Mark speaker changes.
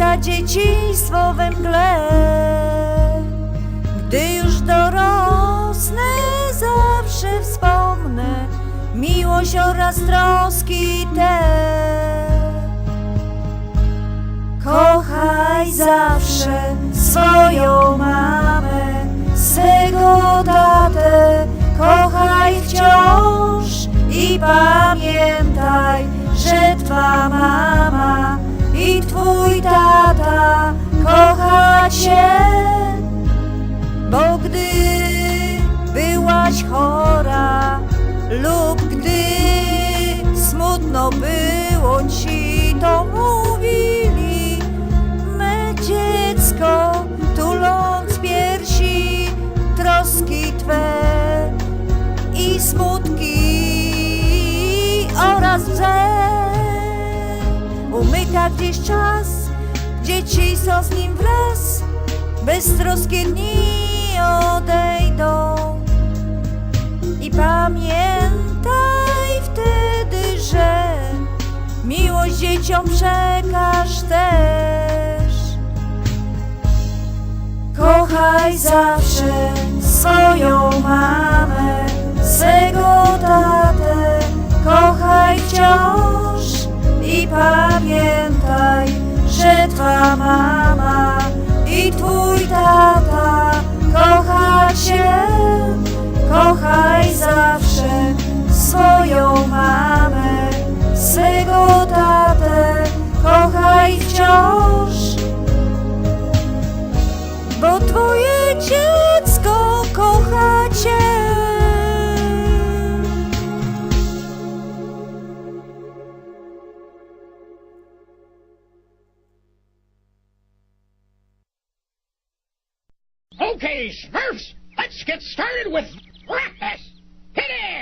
Speaker 1: znika dzieciństwo we mgle. Gdy już dorosnę, zawsze wspomnę miłość oraz troski te. Kochaj zawsze swoją mamę, swego tatę, Umyka gdzieś czas, dzieci są z nim wraz, beztroskie dni odejdą. I pamiętaj wtedy, że miłość dzieciom przekaż też. Kochaj zawsze swoją mama i twój tata kocha cię. Kochaj zawsze swoją mamę, swego tatę, kochaj wciąż bo twoje dziecko
Speaker 2: Okay, Smurfs, let's get started with breakfast. Hit it!